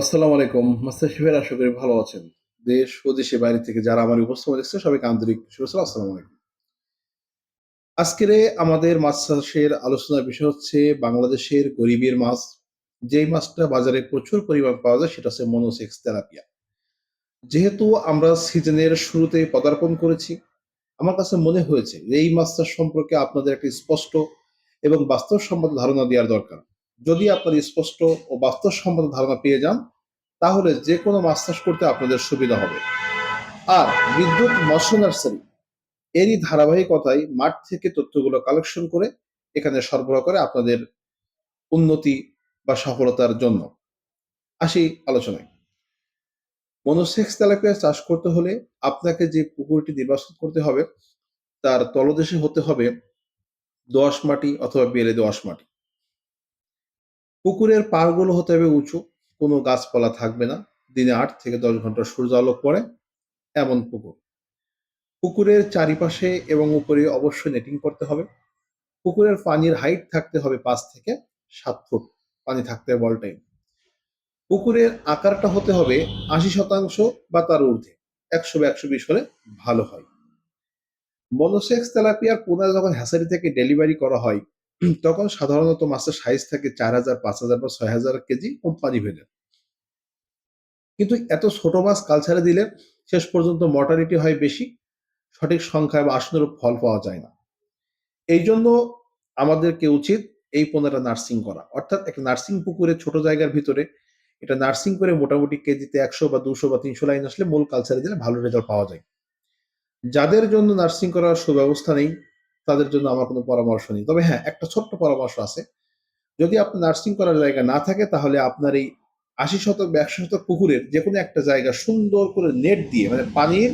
আসসালামু আলাইকুম। মাস্টার শিফের আশা করি ভালো আছেন। দেশ ও দেশের বাইরে থেকে যারা আমার উপস্থাপন দেখছে, সবাইকে আন্তরিক শুভেচ্ছা, আসসালামু আলাইকুম। আজকের আমাদের মাছ চাষের আলোচনার বিষয় হচ্ছে বাংলাদেশের গরিবের মাছ। যেই মাছটা বাজারে প্রচুর পরিমাণ পাওয়া যায়, সেটা হচ্ছে মনোসেক্স তেলাপিয়া। যেহেতু আমরা সিজনের শুরুতে পদার্পণ করেছি, আমার কাছে মনে হয়েছে যে এই মাছটা সম্পর্কে আপনাদের একটা স্পষ্ট এবং বাস্তবসম্মত ধারণা দেওয়ার দরকার। যদি আপনার স্পষ্ট ও বাস্তবসম্মত ধারণা পেয়ে যান, তাহলে যে কোনো মাছ চাষ করতে আপনাদের সুবিধা হবে। আর বিদ্যুৎ মৎস্য নার্সারি, এরই ধারাবাহিকতায় মাঠ থেকে তথ্যগুলো কালেকশন করে এখানে সরবরাহ করে আপনাদের উন্নতি বা সফলতার জন্য। আসি আলোচনায়। মনোসেক্স তেলাপিয়া চাষ করতে হলে আপনাকে যে পুকুরটি নির্বাচন করতে হবে, তার তলদেশে হতে হবে দোআঁশ মাটি অথবা বেলে দোআঁশ মাটি। পুকুরের পাড়গুলো হতে হবে উঁচু, কোনো গাছপালা থাকবে না। দিনে আট থেকে দশ ঘণ্টা সূর্য আলো পড়ে এমন পুকুর। পুকুরের চারিপাশে এবং উপরে অবশ্যই নেটিং করতে হবে। পুকুরের পানির হাইট থাকতে হবে পাঁচ থেকে সাত ফুট, পানি থাকতে হবে টাইম পুকুরের আকারটা হতে হবে আশি শতাংশ বা তার ঊর্ধ্বে, একশো বা একশো বিশ হলে ভালো হয়। মনোসেক্স তেলাপিয়ার পোনা যখন হ্যাসারি থেকে ডেলিভারি করা হয় তখন সাধারণত মাছের সাইজ থাকে চার হাজার, পাঁচ হাজার বা ছয় হাজার কেজি কোম্পানি ভেদে। কিন্তু এত ছোট মাছ কালচারে দিলে শেষ পর্যন্ত মর্টালিটি হয় বেশি, সঠিক সংখ্যায় বা আসনের ফল পাওয়া যায় না। এই জন্য আমাদেরকে উচিত এই পণ্যটা নার্সিং করা। অর্থাৎ একটা নার্সিং পুকুরে ছোট জায়গার ভিতরে এটা নার্সিং করে মোটামুটি কেজিতে একশো বা দুশো বা তিনশো লাইন আসলে মূল কালচারে দিলে ভালো রেজাল্ট পাওয়া যায়। যাদের জন্য নার্সিং করার সুব্যবস্থা নেই তাদের জন্য আমার কোনো পরামর্শ নেই। তবে হ্যাঁ একটা ছোট্ট পরামর্শ আছে। যদি আপনার নার্সিং করার জায়গা না থাকে, তাহলে আপনার এই আশি শতক একশো শতক পুকুরের যে কোনো একটা জায়গা সুন্দর করে নেট দিয়ে মানে পানির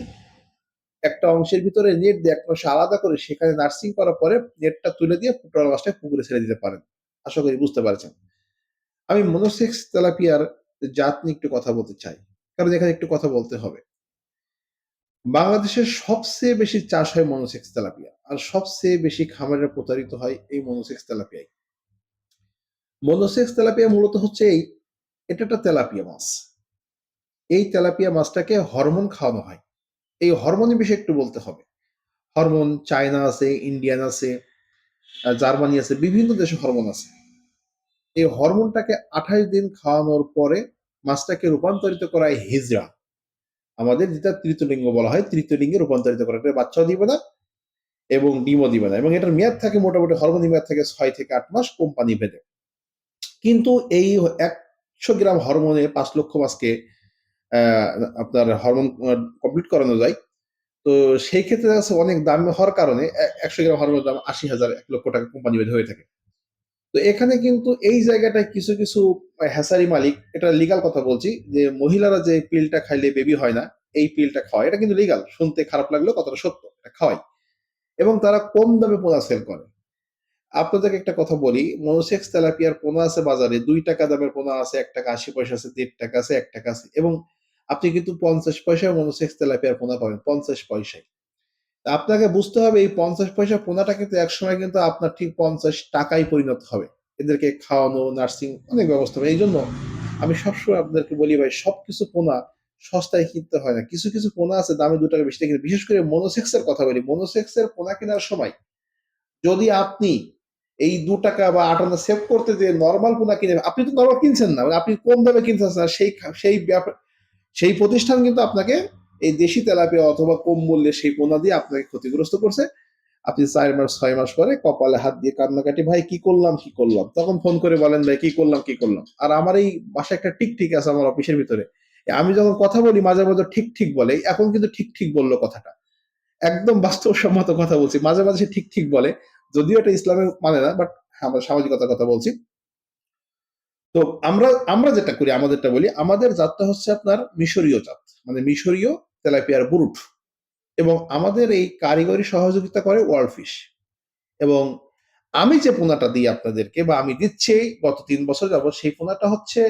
একটা অংশের ভিতরে নেট দিয়ে একটা অংশ আলাদা করে সেখানে নার্সিং করার পরে নেটটা তুলে দিয়ে পুটোয়ার মাছটা পুকুরে ছেড়ে দিতে পারেন। আশা করি বুঝতে পারছেন। আমি মনোসেক্স তেলাপিয়ার জাত নিয়ে একটু কথা বলতে চাই। কারণ এখানে একটু কথা বলতে হবে। বাংলাদেশের সবচেয়ে বেশি চাষ হয় মনোসেক্স তেলাপিয়া, আর সবচেয়ে বেশি খামারে প্রতারিত হয় এই মনোসেক্স তেলাপিয়াই। মনোসেক্স তেলাপিয়া মূলত হচ্ছে এই, এটা একটা তেলাপিয়া মাছ। এই তেলাপিয়া মাছটাকে হরমোন খাওয়ানো হয়। এই হরমোনের বিষয়ে একটু বলতে হবে। হরমোন চায়না আছে, ইন্ডিয়ান আছে জার্মানি আছে, বিভিন্ন দেশে হরমোন আছে। এই হরমোনটাকে আঠাশ দিন খাওয়ানোর পরে মাছটাকে রূপান্তরিত করা হয় হিজড়া। আমাদের যেটা তৃতীয়লিঙ্গ বলা হয় তৃতীয়লিঙ্গে রূপান্তরিত করা এটা বাচ্চাও দিবে না এবং ডিমও দিবে না এবং এটার মেয়াদ থাকে মোটামুটি হরমোনি মেয়াদ থাকে ছয় থেকে আট মাস কোম্পানি ভেদে। কিন্তু এই একশো গ্রাম হরমোনে পাঁচ লক্ষ আহ, আপনার হরমোন কমপ্লিট করানো যায়। তো সেই ক্ষেত্রে অনেক দাম হওয়ার কারণে একশো গ্রাম হরমোনের দাম আশি হাজার এক লক্ষ টাকা কোম্পানি ভেদে হয়ে থাকে। তো এখানে কিন্তু এই জায়গাটায় কিছু কিছু হ্যাসারি মালিক, এটা লিগাল কথা বলছি, যে মহিলারা যে পিলটা খাইলে বেবি হয় না, এই পিলটা খাওয়ায়। এটা কিন্তু লিগাল শুনতে খারাপ লাগলেও কতটা সত্য, এটা খাওয়ায়। এবং তারা কম দামে পোনা সেল করে। আপনাদেরকে একটা কথা বলি, মনোসেক্স তেলাপিয়ার পোনা আছে বাজারে, দুই টাকা দামের পোনা আছে, এক টাকা আশি পয়সা আছে, দেড় টাকা আছে, এক টাকা আছে। এবং আপনি কিন্তু পঞ্চাশ পয়সায় মনোসেক্স তেলাপিয়ার পোনা পাবেন, পঞ্চাশ পয়সায়। আপনাকে বুঝতে হবে এই পঞ্চাশ পয়সা পোনাটা কিন্তু একসময় কিন্তু আপনার ঠিক পঞ্চাশ টাকায় পরিণত হবে। এদেরকে খাওয়ানো নার্সিং অনেক ব্যবস্থা হবে। এই জন্য আমি সবসময় আপনাদেরকে বলি ভাই, সবকিছু পোনা সস্তায় কিনতে হয় না। কিছু কিছু পোনা আছে দামে দু টাকা বেশি বিশেষ করে মনোসেক্সের কথা বলি। মনোসেক্সের পোনা কেনার সময় যদি আপনি এই দু টাকা বা আট আনা সেভ করতে যে নর্মাল পোনা কিনে, আপনি তো নর্মাল কিনছেন না। মানে আপনি কম দামে কিনছেন না। সেই সেই ব্যাপার, সেই প্রতিষ্ঠান কিন্তু আপনাকে এই দেশি তেলাপিয়া অথবা কম মূল্যে সেই পোনা দিয়ে আপনাকে ক্ষতিগ্রস্ত করছে। আপনি চার মাস, ছয় মাস পরে কপালে হাত দিয়ে কান্নাকাটি, ভাই, কি করলাম কি করলাম? তখন ফোন করে বলেন, ভাই, কি করলাম কি করলাম? আর আমার এই বাসায় একটা ঠিক ঠিক আছে আমার অফিসের ভিতরে। আমি যখন কথা বলি, মাঝে মাঝে ঠিক ঠিক বলে, এখন কিন্তু ঠিক ঠিক বলল কথাটা। একদম বাস্তবসম্মত কথা বলছি। মাঝে মাঝে সে ঠিক ঠিক বলে, যদিও এটা ইসলামের মানে না, বাট আমরা সামাজিকতার কথা বলছি। তো আমরা আমরা যেটা করি, আমাদেরটা বলি, আমাদের জাতটা হচ্ছে আপনার মিশরীয় জাত। মানে মিশরীয় তেলাপিয়ার বুরুট। এবং আমাদের এই কারিগরি সহযোগিতা করে ওয়ার্ল্ড ফিশ। এবং আমি যে পোনাটা দিই আপনাদেরকে, বা আমি দিচ্ছি গত তিন বছর যাব সেই পোনাটা হচ্ছে,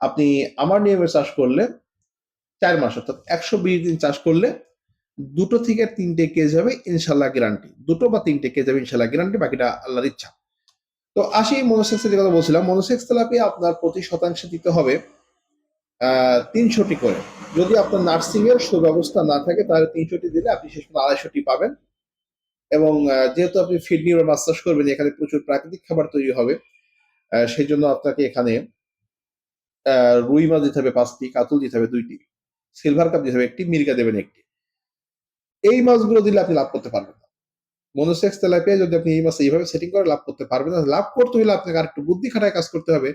আপনি আমার নিয়মে চাষ করলে চার মাস, অর্থাৎ একশো বিশ দিন চাষ করলে দুটো থেকে তিনটে কেজি হবে ইনশাল্লাহ গ্যারান্টি দুটো বা তিনটে কেজি হবে ইনশাল্লাহ গ্যারান্টি বাকিটা আল্লাহর ইচ্ছা। তো আসি মনোসেক্সের যে কথা বলছিলাম মনোসেক্স তেলাপিয়া আপনার প্রতি শতাংশে দিতে হবে তিনশোটি করে। যদি আপনার নার্সিং এর সুব্যবস্থা না থাকে, তাহলে তিনশোটি দিলে আপনি শেষ পর্যন্ত আড়াইশোটি পাবেন। এবং যেহেতু আপনি ফিড নিউরো মাসাজ করবেন, এখানে প্রচুর প্রাকৃতিক খাবার তৈরি হবে সেই জন্য আপনাকে এখানে রুই মাছ দিতে হবে পাঁচটি, কাতল দিতে হবে দুইটি, সিলভার কাপ দিতে হবে একটি মির্গা দেবেন একটি। এই মাছগুলো দিলে আপনি লাভ করতে পারবেন মনোসেক্স তেলাপিয়া যদি আপনি এই মাছ এইভাবে সেটিং করে লাভ করতে পারবেন না লাভ করতে হলে আপনাকে আর একটু বুদ্ধি খাটায় কাজ করতে হবে।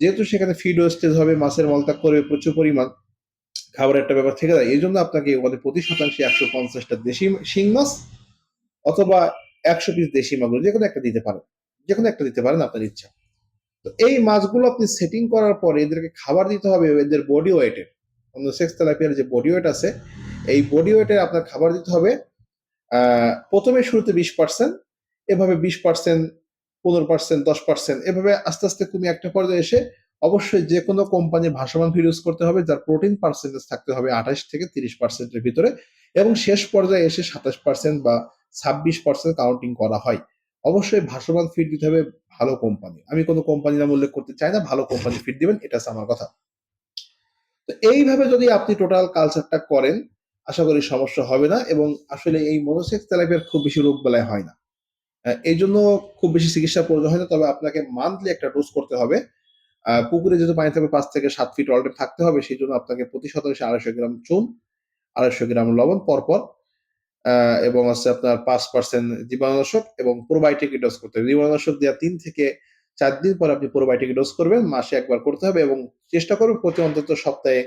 যেহেতু সেখানে ফিড ওয়েস্টেজ হবে মাছের মলত্যাগ করবে, প্রচুর পরিমাণ খাবারের একটা ব্যাপার থেকে যায় এই জন্য আপনাকে মানে প্রতি শতাংশে একশো পঞ্চাশটা দেশি শিং মাছ অথবা একশো পিস দেশি মাগুর, যে কোনো একটা দিতে পারেন। যে কোনো একটা দিতে পারেন আপনার ইচ্ছা। তো এই মাছগুলো আপনি সেটিং করার পরে এদেরকে খাবার দিতে হবে এদের বডি ওয়েটের অন্য সেক্স তেলাপিয়ার যে বডি ওয়েট আছে, এই বডি ওয়েটের আপনার খাবার দিতে হবে। প্রথমে শুরুতে বিশ পার্সেন্ট এভাবে বিশ পার্সেন্ট পনেরো পার্সেন্ট দশ পার্সেন্ট এভাবে আস্তে আস্তে কমে একটা পর্যায়ে এসে অবশ্যই যে কোনো কোম্পানির ভাসমান ফিড ইউজ করতে হবে, যার প্রোটিন পার্সেন্টেজ থাকতে হবে আঠাশ থেকে তিরিশ পার্সেন্টের ভিতরে এবং শেষ পর্যায়ে এসে সাতাশ পার্সেন্ট বা ছাব্বিশ পার্সেন্ট কাউন্টিং করা হয়। অবশ্যই ভাসমান ফিড দিতে হবে ভালো কোম্পানি আমি কোনো কোম্পানি নাম উল্লেখ করতে চাই না, ভালো কোম্পানি ফিড দিবেন, এটা আমার কথা। তো এইভাবে যদি আপনি টোটাল কালচারটা করেন আশা করি সমস্যা হবে না এবং আসলে এই মনোসেক্স তেলাপিয়ার খুব বেশি রোগ বেলায় হয় না। এই জন্য খুব বেশি চিকিৎসা প্রয়োজন হয় না, তবে আপনাকে মান্থলি একটা ডোজ করতে হবে। পুকুরে যেহেতু পানি থাকবে পাঁচ থেকে সাত ফিট অলরেডি থাকতে হবে, সেই জন্য আপনাকে প্রতি শতাংশে আড়াইশো গ্রাম চুন, আড়াইশো গ্রাম লবণ পরপর এবং হচ্ছে আপনার পাঁচ পার্সেন্ট জীবাণুনাশক এবং প্রোবায়োটিক ডোজ করতে হবে। জীবাণুনাশক দেওয়া তিন থেকে চার দিন পর আপনি প্রোবায়োটিক ডোজ করবেন, মাসে একবার করতে হবে এবং চেষ্টা করবেন প্রতি অন্তত সপ্তাহে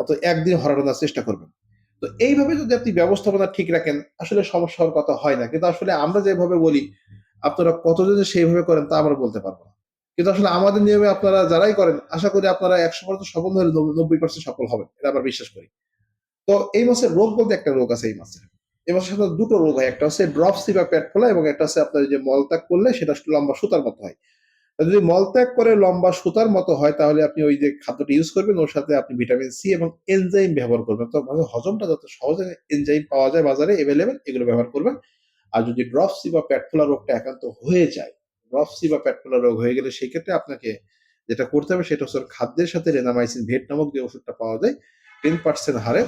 অত একদিন হরানোর চেষ্টা করবেন। তো এইভাবে যদি আপনি ব্যবস্থাপনা ঠিক রাখেন, আসলে সমস্যা হওয়ার কথা হয় না। কিন্তু আসলে আমরা যেভাবে বলি, আপনারা কতজন সেইভাবে করেন তা আমরা বলতে পারব না। কিন্তু আসলে আমাদের নিয়মে আপনারা যারাই করেন, আশা করি আপনারা একশো পার্সেন্ট সফল হলে নব্বই পার্সেন্ট সফল হবেন, এটা আমরা বিশ্বাস করি। তো এই মাসের রোগ বলতে একটা রোগ আছে এই মাসের এই মাসের সাথে দুটো রোগ হয়, একটা হচ্ছে ড্রপসি বা পেট ফোলা এবং একটা হচ্ছে আপনার যে মলত্যাগ করলে সেটা লম্বা সুতার মতো হয়। যদি মলত্যাগ করে লম্বা সুতার মতো হয়, তাহলে আপনি ওই যে খাদ্যটা ইউজ করবেন, ওর সাথে আপনি ভিটামিন সি এবং এনজাইম ব্যবহার করবেন। তো হজমটা যত সহজে এনজাইম পাওয়া যায়, বাজারে এভেলেবেল এগুলো ব্যবহার করবেন। আর যদি ড্রপসি বা পেট ফোলা রোগটা একান্ত হয়ে যায় ড্রপসি বা পেট ফোলা রোগ হয়ে গেলে সেই ক্ষেত্রে আপনাকে যেটা করতে হবে, সেটা হচ্ছে খাদ্যের সাথে রেনামাইসিন ভেট নামক যে ওষুধটা পাওয়া যায় টেন পার্সেন্ট হারে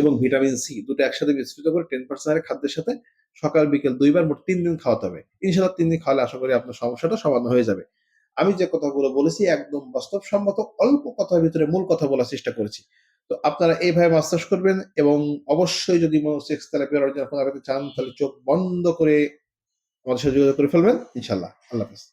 এবং ভিটামিন সি দুটো একসাথে মিশ্রিত করে টেন পার্সেন্ট হারে খাদ্যের সাথে সকাল, বিকেল দুইবার মোট তিন দিন খাওয়াতে হবে। ইনশাল্লাহ তিন দিন খাওয়ালে আশা করি আপনার সমস্যাটা সমাধান হয়ে যাবে। আমি যে কথাগুলো বলেছি একদম বাস্তবসম্মত, অল্প কথার ভিতরে মূল কথা বলার চেষ্টা করেছি। তো আপনারা এইভাবে মাসাজ করবেন এবং অবশ্যই যদি সেক্স থেরাপি অর্জন আপনারা চান, তাহলে চোখ বন্ধ করে আমাদের সাথে যোগাযোগ করে ফেলবেন। ইনশাল্লাহ আল্লাহ হাফিজ।